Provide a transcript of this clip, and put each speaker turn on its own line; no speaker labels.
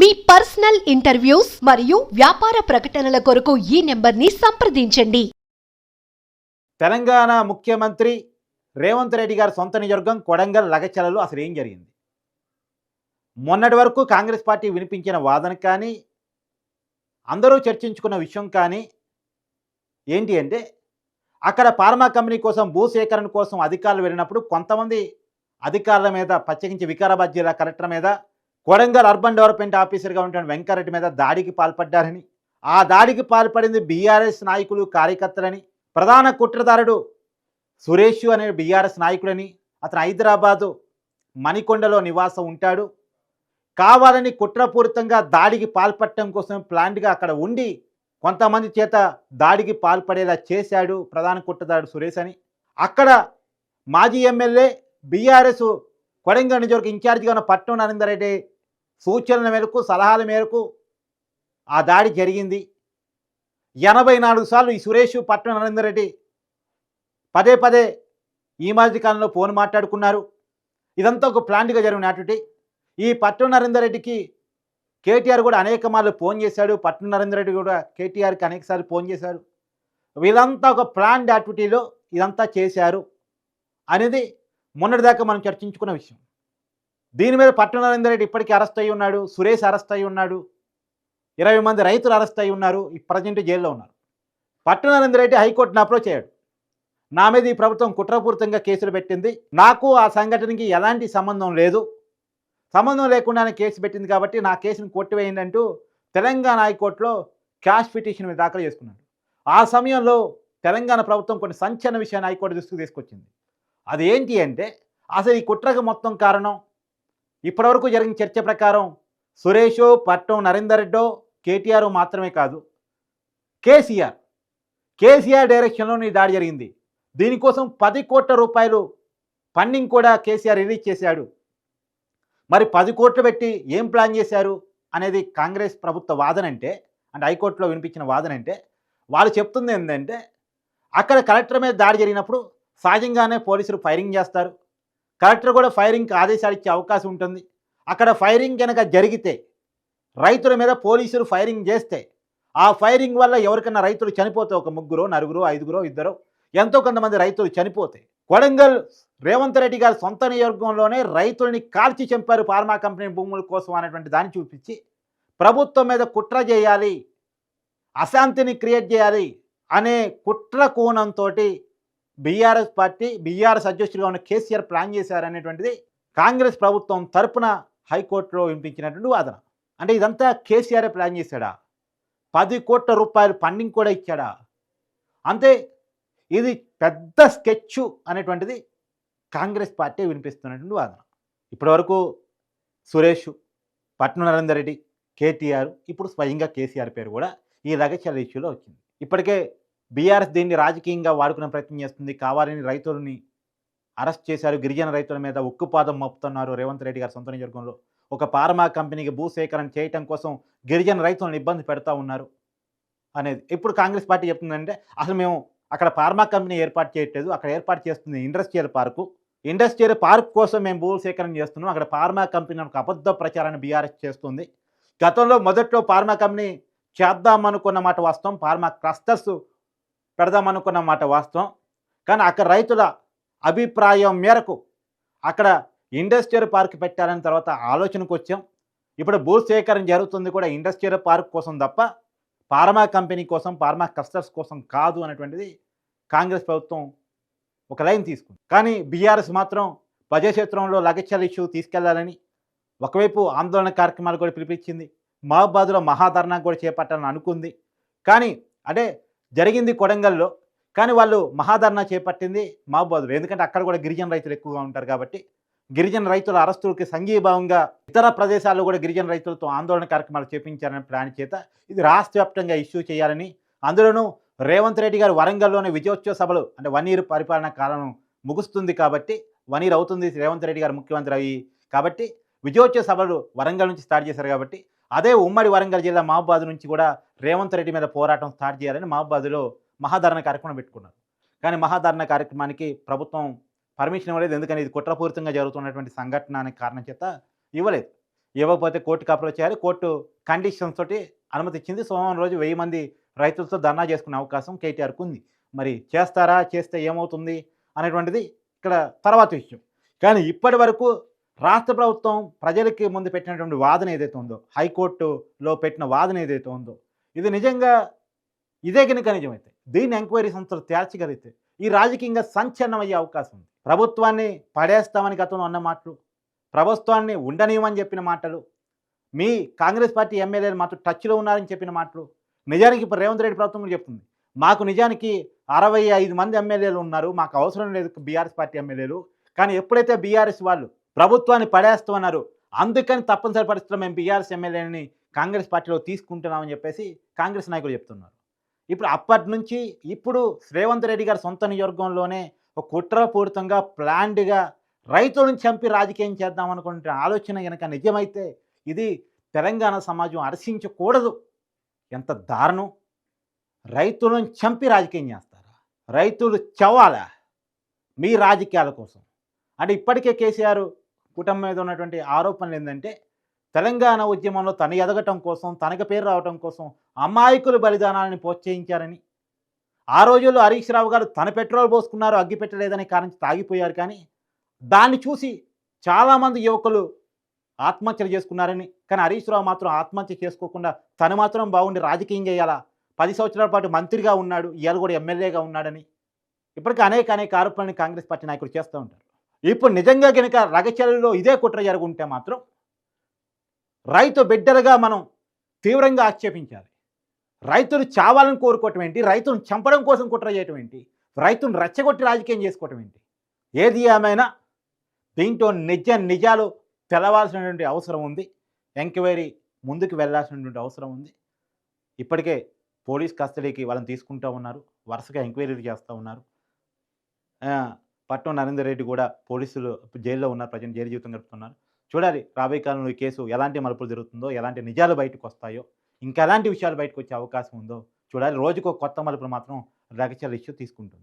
మీ personal interviews మరియు వ్యాపార ప్రకటనల కొరకు ఈ నెంబర్ని సంప్రదించండి.
తెలంగాణ ముఖ్యమంత్రి రేవంత్ రెడ్డి గారి సొంత నియోజకవర్గం కొడంగల్ లగచలలో అసలు ఏం జరిగింది? మొన్నటి వరకు కాంగ్రెస్ పార్టీ వినిపించిన వాదన కానీ అందరూ చర్చించుకున్న విషయం కానీ ఏంటి అంటే అక్కడ ఫార్మా కంపెనీ కోసం భూసేకరణ కోసం అధికారులు వెళ్ళినప్పుడు కొంతమంది అధికారుల మీద ప్రత్యేకించి వికారాబాద్ జిల్లా కలెక్టర్ మీద కొడంగల్ అర్బన్ డెవలప్మెంట్ ఆఫీసర్గా ఉంటున్న వెంకరెడ్డి మీద దాడికి పాల్పడ్డారని ఆ దాడికి పాల్పడింది బీఆర్ఎస్ నాయకులు కార్యకర్తలని ప్రధాన కుట్రదారుడు సురేష్ అనే బీఆర్ఎస్ నాయకుడని అతను హైదరాబాదు మణికొండలో నివాసం ఉంటాడు. కావాలని కుట్రపూరితంగా దాడికి పాల్పడటం కోసం ప్లాంట్గా అక్కడ ఉండి కొంతమంది చేత దాడికి పాల్పడేలా చేశాడు ప్రధాన కుట్రదారుడు సురేష్ అని. అక్కడ మాజీ ఎమ్మెల్యే బీఆర్ఎస్ కొడంగల్ నియోజకవర్గ ఇన్ఛార్జిగా ఉన్న పట్నం నరేందర్ రెడ్డి సూచనల మేరకు సలహాల మేరకు ఆ దాడి జరిగింది. ఎనభై నాలుగు సార్లు ఈ సురేష్ పట్నం నరేందర్ రెడ్డి పదే పదే ఈ మధ్య కాలంలో ఫోన్ మాట్లాడుకున్నారు. ఇదంతా ఒక ప్లాంట్గా జరిగినటువంటి ఈ పట్నం నరేందర్ రెడ్డికి కేటీఆర్ కూడా అనేక మార్లు ఫోన్ చేశాడు. పట్నం నరేందర్ రెడ్డి కూడా కేటీఆర్కి అనేకసార్లు ఫోన్ చేశారు వీళ్ళంతా ఒక ప్లాన్ యాక్టివిటీలో ఇదంతా చేశారు అనేది మొన్నటిదాకా మనం చర్చించుకున్న విషయం. దీని మీద పట్టణ నరేందర్ రెడ్డి ఇప్పటికీ అరెస్ట్ అయి ఉన్నాడు సురేష్ అరెస్ట్ అయి ఉన్నాడు ఇరవై మంది రైతులు అరెస్ట్ అయి ఉన్నారు ఈ ప్రజెంట్ జైల్లో ఉన్నారు. పట్టణ నరేందర్ రెడ్డి హైకోర్టును అప్రోచ్ అయ్యాడు. నా మీద ఈ ప్రభుత్వం కుట్రపూరితంగా కేసులు పెట్టింది. నాకు ఆ సంఘటనకి ఎలాంటి సంబంధం లేదు. సంబంధం లేకుండానే కేసు పెట్టింది కాబట్టి నా కేసును కొట్టివేయండి అంటూ తెలంగాణ హైకోర్టులో క్యాష్ పిటిషన్ మీద దాఖలు చేసుకున్నాడు. ఆ సమయంలో తెలంగాణ ప్రభుత్వం కొన్ని సంచలన విషయాన్ని హైకోర్టు దృష్టికి తీసుకొచ్చింది. అది ఏంటి అంటే అసలు ఈ కుట్రకు మొత్తం కారణం ఇప్పటివరకు జరిగిన చర్చ ప్రకారం సురేషో పట్నం నరేందర్ రెడ్డో కేటీఆర్ మాత్రమే కాదు కేసీఆర్. కేసీఆర్ డైరెక్షన్లో ఈ దాడి జరిగింది. దీనికోసం పది కోట్ల రూపాయలు ఫండింగ్ కూడా కేసీఆర్ రిలీజ్ చేశాడు. మరి పది కోట్లు పెట్టి ఏం ప్లాన్ చేశారు అనేది కాంగ్రెస్ ప్రభుత్వ వాదన అంటే అంటే హైకోర్టులో వినిపించిన వాదన అంటే వాళ్ళు చెప్తుంది ఏంటంటే అక్కడ కలెక్టర్ మీద దాడి జరిగినప్పుడు సహజంగానే పోలీసులు ఫైరింగ్ చేస్తారు. కలెక్టర్ కూడా ఫైరింగ్కి ఆదేశాలు ఇచ్చే అవకాశం ఉంటుంది. అక్కడ ఫైరింగ్ కనుక జరిగితే రైతుల మీద పోలీసులు ఫైరింగ్ చేస్తే ఆ ఫైరింగ్ వల్ల ఎవరికైనా రైతులు చనిపోతే ఒక ముగ్గురు నలుగురు ఐదుగురు ఇద్దరు ఎంతో కొంతమంది రైతులు చనిపోతే కొడంగల్ రేవంత్ రెడ్డి గారి సొంత నియోజకవర్గంలోనే రైతుల్ని కాల్చి చంపారు ఫార్మా కంపెనీ భూముల కోసం అనేటువంటి దాన్ని చూపించి ప్రభుత్వం మీద కుట్ర చేయాలి అశాంతిని క్రియేట్ చేయాలి అనే కుట్ర కోణంతో బీఆర్ఎస్ పార్టీ బీఆర్ఎస్ అధ్యక్షుడిగా ఉన్న కేసీఆర్ ప్లాన్ చేశారనేటువంటిది కాంగ్రెస్ ప్రభుత్వం తరపున హైకోర్టులో వినిపించినటువంటి వాదన. అంటే ఇదంతా కేసీఆర్ ప్లాన్ చేశాడా? పది కోట్ల రూపాయలు ఫండింగ్ కూడా ఇచ్చాడా? అంతే ఇది పెద్ద స్కెచ్ అనేటువంటిది కాంగ్రెస్ పార్టీ వినిపిస్తున్నటువంటి వాదన. ఇప్పటివరకు సురేష్ పట్నం నరేందర్ రెడ్డి కేటీఆర్ ఇప్పుడు స్వయంగా కేసీఆర్ పేరు కూడా ఈ రగచల ఇష్యూలో వచ్చింది. ఇప్పటికే బీఆర్ఎస్ దీన్ని రాజకీయంగా వాడుకునే ప్రయత్నం చేస్తుంది. కావాలని రైతులని అరెస్ట్ చేశారు. గిరిజన రైతుల మీద ఉక్కుపాదం మోపుతున్నారు రేవంత్ రెడ్డి గారు సొంత నియోజకవర్గంలో. ఒక ఫార్మా కంపెనీకి భూ సేకరణ చేయటం కోసం గిరిజన రైతులను ఇబ్బంది పెడతా ఉన్నారు అనేది. ఇప్పుడు కాంగ్రెస్ పార్టీ చెప్తుందంటే అసలు మేము అక్కడ ఫార్మా కంపెనీ ఏర్పాటు చేయట్లేదు. అక్కడ ఏర్పాటు చేస్తుంది ఇండస్ట్రియల్ పార్కు. ఇండస్ట్రియల్ పార్క్ కోసం మేము భూ సేకరణ చేస్తున్నాం. అక్కడ ఫార్మా కంపెనీ ఒక అబద్ధ ప్రచారాన్ని బీఆర్ఎస్ చేస్తుంది. గతంలో మొదట్లో ఫార్మా కంపెనీ చేద్దామనుకున్న మాట వాస్తవం. ఫార్మా క్లస్టర్స్ పెడదామనుకున్న మాట వాస్తవం. కానీ అక్కడ రైతుల అభిప్రాయం మేరకు అక్కడ ఇండస్ట్రియల్ పార్క్ పెట్టాలని తర్వాత ఆలోచనకు వచ్చాం. ఇప్పుడు భూ సేకరణ జరుగుతుంది కూడా ఇండస్ట్రియల్ పార్క్ కోసం తప్ప ఫార్మా కంపెనీ కోసం ఫార్మా క్లస్టర్స్ కోసం కాదు అనేటువంటిది కాంగ్రెస్ ప్రభుత్వం ఒక లైన్ తీసుకుంది. కానీ బీఆర్ఎస్ మాత్రం ప్రజాక్షేత్రంలో లగచ్చల ఇష్యూ తీసుకెళ్ళాలని ఒకవైపు ఆందోళన కార్యక్రమాలు కూడా పిలిపించింది. మహబాద్లో మహాధర్నా కూడా చేపట్టాలని అనుకుంది. కానీ అంటే జరిగింది కొడంగల్లో కానీ వాళ్ళు మహాధర్నా చేపట్టింది మహబాద్లో ఎందుకంటే అక్కడ కూడా గిరిజన రైతులు ఎక్కువగా ఉంటారు కాబట్టి గిరిజన రైతుల అరెస్టులకి సంఘీభావంగా ఇతర ప్రదేశాల్లో కూడా గిరిజన రైతులతో ఆందోళన కార్యక్రమాలు చేపించారనే ప్లాన్ చేత ఇది రాష్ట్ర వ్యాప్తంగా ఇష్యూ చేయాలని అందులోనూ రేవంత్ రెడ్డి గారు వరంగల్లోని విజయోత్సవ సభలు అంటే వన్ ఇయర్ పరిపాలన కాలం ముగుస్తుంది కాబట్టి వన్ ఇయర్ అవుతుంది రేవంత్ రెడ్డి గారు ముఖ్యమంత్రి అయ్యి కాబట్టి విజయోత్సవ సభలు వరంగల్ నుంచి స్టార్ట్ చేశారు కాబట్టి అదే ఉమ్మడి వరంగల్ జిల్లా మహబాద్ నుంచి కూడా రేవంత్ రెడ్డి మీద పోరాటం స్టార్ట్ చేయాలని మహబాద్లో మహాధరణ కార్యక్రమం పెట్టుకున్నారు. కానీ మహాధరణ కార్యక్రమానికి ప్రభుత్వం పర్మిషన్ ఇవ్వలేదు. ఎందుకని? ఇది కుట్రపూరితంగా జరుగుతున్నటువంటి సంఘటన అనే కారణం చేత ఇవ్వలేదు. ఇవ్వకపోతే కోర్టుకు అప్రోచ్ చేయాలి. కోర్టు కండిషన్స్ తోటి అనుమతి ఇచ్చింది. సోమవారం రోజు వెయ్యి మంది రైతులతో ధర్నా చేసుకునే అవకాశం కేటీఆర్కు ఉంది. మరి చేస్తారా? చేస్తే ఏమవుతుంది? అనేటువంటిది ఇక్కడ తర్వాత విషయం. కానీ ఇప్పటి వరకు రాష్ట్ర ప్రభుత్వం ప్రజలకి ముందు పెట్టినటువంటి వాదన ఏదైతే ఉందో హైకోర్టులో పెట్టిన వాదన ఏదైతే ఉందో ఇది నిజంగా ఇదే కనుక నిజమైతే దీన్ని ఎంక్వైరీ సంస్థలు తేల్చగలిగితే ఈ రాజకీయంగా సంచలనం అయ్యే అవకాశం ఉంది. ప్రభుత్వాన్ని పడేస్తామని గతంలో అన్న మాటలు ప్రభుత్వాన్ని ఉండనీయమని చెప్పిన మాటలు మీ కాంగ్రెస్ పార్టీ ఎమ్మెల్యేలు మాత్రం టచ్లో ఉన్నారని చెప్పిన మాటలు నిజానికి ఇప్పుడు రేవంత్ రెడ్డి ప్రభుత్వం కూడా చెప్తుంది. మాకు నిజానికి అరవై ఐదు మంది ఎమ్మెల్యేలు ఉన్నారు మాకు అవసరం లేదు బీఆర్ఎస్ పార్టీ ఎమ్మెల్యేలు కానీ ఎప్పుడైతే బీఆర్ఎస్ వాళ్ళు ప్రభుత్వాన్ని పడేస్తామన్నారు. అందుకని తప్పనిసరి పరిస్థితుల్లో మేము బీఆర్ఎస్ ఎమ్మెల్యేని కాంగ్రెస్ పార్టీలో తీసుకుంటున్నామని చెప్పేసి కాంగ్రెస్ నాయకులు చెప్తున్నారు. ఇప్పుడు అప్పటి నుంచి ఇప్పుడు రేవంత్ రెడ్డి గారి సొంత నియోజకవర్గంలోనే ఒక కుట్రపూరితంగా ప్లాన్డ్గా రైతులను చంపి రాజకీయం చేద్దాం ఆలోచన కనుక నిజమైతే ఇది తెలంగాణ సమాజం హర్షించకూడదు ఎంత దారుణం. రైతులను చంపి రాజకీయం చేస్తారా? రైతులు చవాలా మీ రాజకీయాల కోసం? అంటే ఇప్పటికే కేసీఆర్ కుటుంబం మీద ఉన్నటువంటి ఆరోపణలు ఏంటంటే తెలంగాణ ఉద్యమంలో తన ఎదగటం కోసం తనకు పేరు రావటం కోసం అమాయకుల బలిదానాలను ప్రోత్సహించారని ఆ రోజుల్లో హరీష్ రావు గారు తన పెట్రోల్ పోసుకున్నారు అగ్గి పెట్టలేదనే కారణం తాగిపోయారు కానీ దాన్ని చూసి చాలామంది యువకులు ఆత్మహత్యలు చేసుకున్నారని కానీ హరీష్ రావు మాత్రం ఆత్మహత్య చేసుకోకుండా తను మాత్రం బాగుండి రాజకీయం చేయాలా? పది సంవత్సరాల పాటు మంత్రిగా ఉన్నాడు ఇవాళ కూడా ఎమ్మెల్యేగా ఉన్నాడని. ఇప్పటికీ అనేక అనేక ఆరోపణలు కాంగ్రెస్ పార్టీ నాయకులు చేస్తూ ఉంటారు. ఇప్పుడు నిజంగా కనుక రగచర్యలో ఇదే కుట్ర జరుగుంటే మాత్రం రైతు బిడ్డలుగా మనం తీవ్రంగా ఆక్షేపించాలి. రైతులు చావాలని కోరుకోవటం ఏంటి? రైతును చంపడం కోసం కుట్ర చేయటం ఏంటి? రైతును రెచ్చగొట్టి రాజకీయం చేసుకోవటం ఏంటి? ఏది ఏమైనా దీంట్లో నిజ నిజాలు తెలవాల్సినటువంటి అవసరం ఉంది. ఎంక్వైరీ ముందుకు వెళ్ళాల్సినటువంటి అవసరం ఉంది. ఇప్పటికే పోలీస్ కస్టడీకి వాళ్ళని తీసుకుంటూ ఉన్నారు. వరుసగా ఎంక్వైరీలు చేస్తూ ఉన్నారు. పట్నం నరేందర్ రెడ్డి కూడా పోలీసులు జైల్లో ఉన్నారు ప్రజెంట్ జైలు జీవితం గడుపుతున్నారు. చూడాలి రాబోయే కాలంలో ఈ కేసు ఎలాంటి మలుపులు జరుగుతుందో ఎలాంటి నిజాలు బయటకు వస్తాయో ఇంకా ఎలాంటి విషయాలు బయటకు వచ్చే అవకాశం ఉందో చూడాలి. రోజుకో కొత్త మలుపులు మాత్రం రగచల ఇష్యూ తీసుకుంటుంది.